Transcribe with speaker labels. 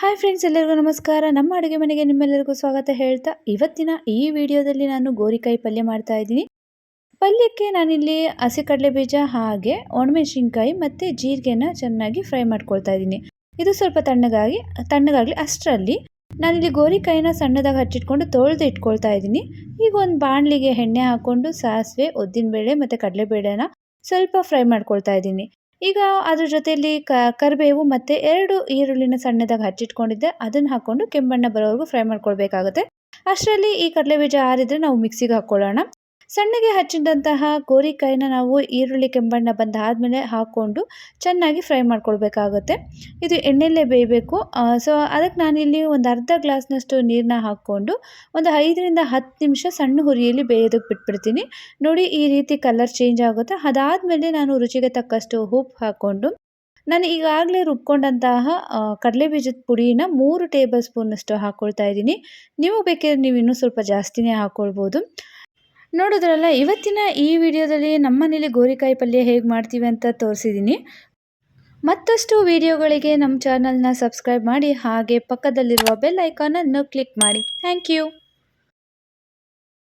Speaker 1: Hi friends, ಎಲ್ಲರಿಗೂ ನಮಸ್ಕಾರ. ನಮ್ಮ ಅಡುಗೆ ಮನೆಗೆ ನಿಮ್ಮೆಲ್ಲರಿಗೂ ಸ್ವಾಗತ ಹೇಳ್ತಾ ಇವತ್ತಿನ ಈ ವಿಡಿಯೋದಲ್ಲಿ ನಾನು ಗೋರಿಕಾಯಿ ಪಲ್ಯ ಮಾಡ್ತಾ ಇದ್ದೀನಿ. ಪಲ್ಯಕ್ಕೆ ನಾನಿಲ್ಲಿ ಹಸಿ ಕಡಲೆ ಬೀಜ, ಹಾಗೆ ಒಣಮೆಣಸಿನ್ಕಾಯಿ ಮತ್ತು ಜೀರಿಗೆನ ಚೆನ್ನಾಗಿ ಫ್ರೈ ಮಾಡ್ಕೊಳ್ತಾ ಇದ್ದೀನಿ. ಇದು ಸ್ವಲ್ಪ ತಣ್ಣಗಾಗಿ, ತಣ್ಣಗಾಗಲಿ ಅಷ್ಟರಲ್ಲಿ ನಾನಿಲ್ಲಿ ಗೋರಿಕಾಯಿನ ಸಣ್ಣದಾಗಿ ಹಚ್ಚಿಟ್ಕೊಂಡು ತೊಳೆದು ಇಟ್ಕೊಳ್ತಾ ಇದ್ದೀನಿ. ಈಗ ಒಂದು ಬಾಣಲಿಗೆ ಎಣ್ಣೆ ಹಾಕ್ಕೊಂಡು ಸಾಸಿವೆ, ಉದ್ದಿನಬೇಳೆ ಮತ್ತು ಕಡಲೆಬೇಳೆನ ಸ್ವಲ್ಪ ಫ್ರೈ ಮಾಡ್ಕೊಳ್ತಾ ಇದ್ದೀನಿ. ಈಗ ಅದ್ರ ಜೊತೆಯಲ್ಲಿ ಕ, ಕರಿಬೇವು ಮತ್ತು ಎರಡು ಈರುಳ್ಳಿನ ಸಣ್ಣದಾಗಿ ಹಚ್ಚಿಟ್ಕೊಂಡಿದ್ದೆ. ಅದನ್ನು ಹಾಕ್ಕೊಂಡು ಕೆಂಬಣ್ಣ ಬರೋವರೆಗೂ ಫ್ರೈ ಮಾಡ್ಕೊಳ್ಬೇಕಾಗುತ್ತೆ. ಅಷ್ಟರಲ್ಲಿ ಈ ಕಡಲೆಬೀಜ ಆರಿದ್ರೆ ನಾವು ಮಿಕ್ಸಿಗೆ ಹಾಕ್ಕೊಳ್ಳೋಣ. ಸಣ್ಣಗೆ ಹಚ್ಚಿದಂತಹ ಗೋರಿಕಾಯಿನ ನಾವು ಈರುಳ್ಳಿ ಕೆಂಬಣ್ಣ ಬಂದಾದಮೇಲೆ ಹಾಕ್ಕೊಂಡು ಚೆನ್ನಾಗಿ ಫ್ರೈ ಮಾಡ್ಕೊಳ್ಬೇಕಾಗುತ್ತೆ. ಇದು ಎಣ್ಣೆಯಲ್ಲೇ ಬೇಯಬೇಕು. ಸೊ ಅದಕ್ಕೆ ನಾನಿಲ್ಲಿ ಒಂದು ಅರ್ಧ ಗ್ಲಾಸ್ನಷ್ಟು ನೀರನ್ನ ಹಾಕ್ಕೊಂಡು ಒಂದು ಐದರಿಂದ ಹತ್ತು ನಿಮಿಷ ಸಣ್ಣ ಹುರಿಯಲ್ಲಿ ಬೇಯೋದಕ್ಕೆ ಬಿಟ್ಬಿಡ್ತೀನಿ. ನೋಡಿ ಈ ರೀತಿ ಕಲರ್ ಚೇಂಜ್ ಆಗುತ್ತೆ. ಅದಾದಮೇಲೆ ನಾನು ರುಚಿಗೆ ತಕ್ಕಷ್ಟು ಉಪ್ಪು ಹಾಕ್ಕೊಂಡು ನಾನು ಈಗಾಗಲೇ ರುಬ್ಕೊಂಡಂತಹ ಕಡಲೆ ಬೀಜದ ಪುಡಿನ ಮೂರು ಟೇಬಲ್ ಸ್ಪೂನಷ್ಟು ಹಾಕ್ಕೊಳ್ತಾ ಇದ್ದೀನಿ. ನೀವು ಬೇಕಿದ್ರೆ ನೀವು ಇನ್ನೂ ಸ್ವಲ್ಪ ಜಾಸ್ತಿನೇ ಹಾಕ್ಕೊಳ್ಬೋದು. ನೋಡಿದ್ರಲ್ಲ, ಇವತ್ತಿನ ಈ ವಿಡಿಯೋದಲ್ಲಿ ನಮ್ಮ ಮನೇಲಿ ಗೋರಿಕಾಯಿ ಪಲ್ಯ ಹೇಗೆ ಮಾಡ್ತೀವಿ ಅಂತ ತೋರಿಸಿದ್ದೀನಿ ಮತ್ತಷ್ಟು ವಿಡಿಯೋಗಳಿಗೆ ನಮ್ಮ ಚಾನಲ್ನ ಸಬ್ಸ್ಕ್ರೈಬ್ ಮಾಡಿ, ಹಾಗೆ ಪಕ್ಕದಲ್ಲಿರುವ ಬೆಲ್ ಐಕಾನನ್ನು ಕ್ಲಿಕ್ ಮಾಡಿ. Thank you.